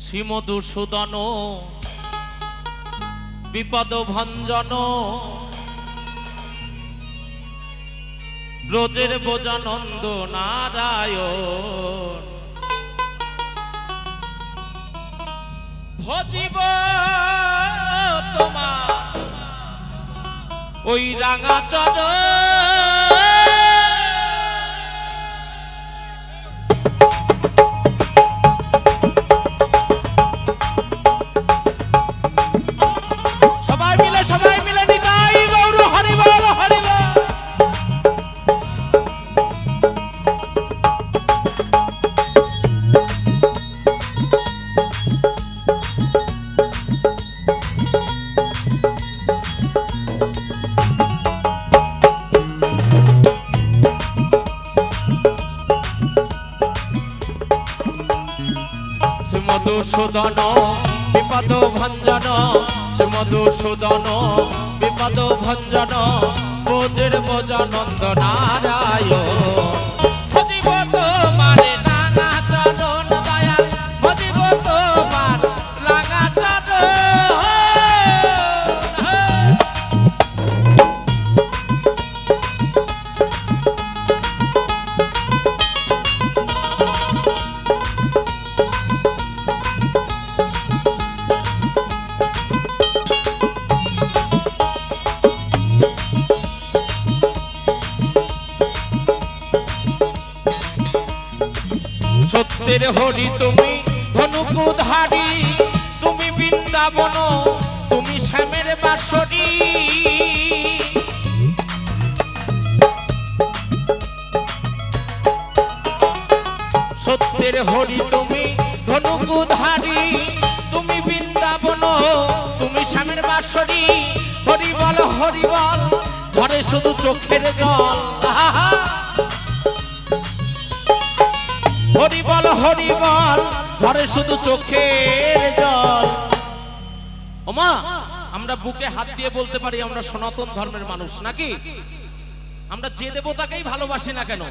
শ্রীমধুসূদন বিপদ ভঞ্জন ব্রজের বোজানন্দ নারায়ণ। ভজিব তোমার ওই রাঙা চরণ মধুসূদন বিপদ ভঞ্জন সে মধুসূদন বিপদ ভঞ্জন বোঝের বোজানন্দ নারায়ণ। সত্যের হরি তুমি ধনুকুধারী তুমি বৃন্দাবন, তুমি শ্যামের বাসরী। সত্যের হরি তুমি ধনুকুধারী তুমি বৃন্দাবন, তুমি শ্যামের বাসরী। হরি বল হরি বল ঝরে শুধু চোখের জল। আহা। হরি বল হরি বল ঝরে শুধু চোখের জল। ওমা, আমরা বুকে হাত দিয়ে বলতে পারি আমরা সনাতন ধর্মের মানুষ, নাকি? আমরা যে দেবতাকেই ভালোবাসি না কেন?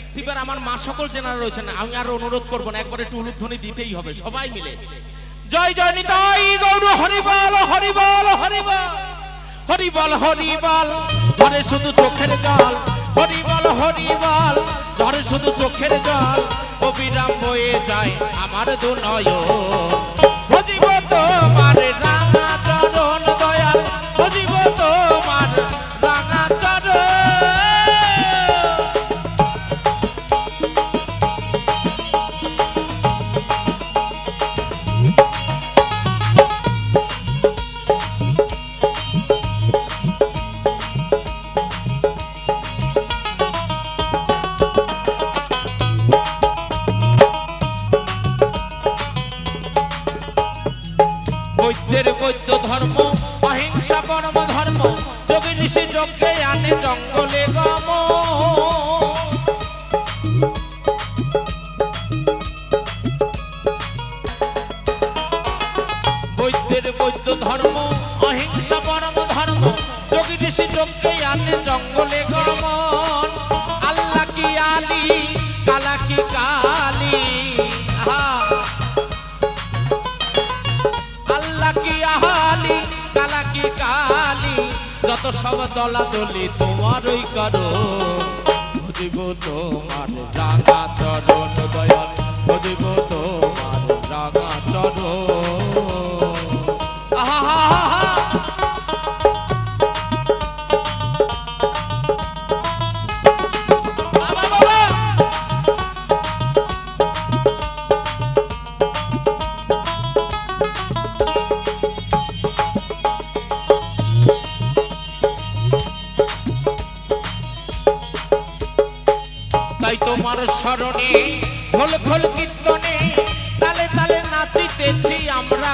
একটিবার আমার মা সকল জেনারা রয়েছেন, আমি আর অনুরোধ করব না, একবার একটু উলুধ্বনি দিতেই হবে, সবাই মিলে। জয় জয় নিতাই গৌর হরি বল হরি বল হরি বল হরি বল হরি বল ঝরে শুধু চোখের জল। হরি বল হরি বল ঝরে শুধু চোখের জল। অবিরাম বয়ে যায়। আমার দু নয় অহিংসা ধর্ম, যোগী ঋষি যজ্ঞে আনে জঙ্গলে গমন। আল্লাহ কি আলী, কালা কি কালী? আল্লাহ কি আহালি, কালা কি কালি? যত সব দলা দলি তোমার ওই করো, বুঝিব তোমার রাঙা চরণ।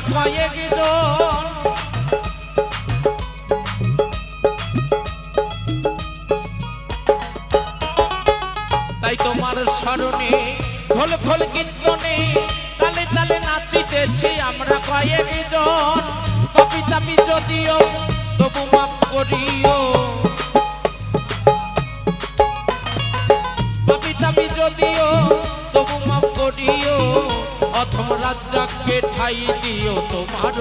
আমরা কয়েক তাই তোমার স্মরণে খোল খোল কীর্তনে তালে তালে নাচিতেছি আমরা জন কবিতাপি যদিও তবু মাফ করিও। যদিও তবু মাফ করিও। অত প্রথম রাজ্জাককে ঠাই দিও।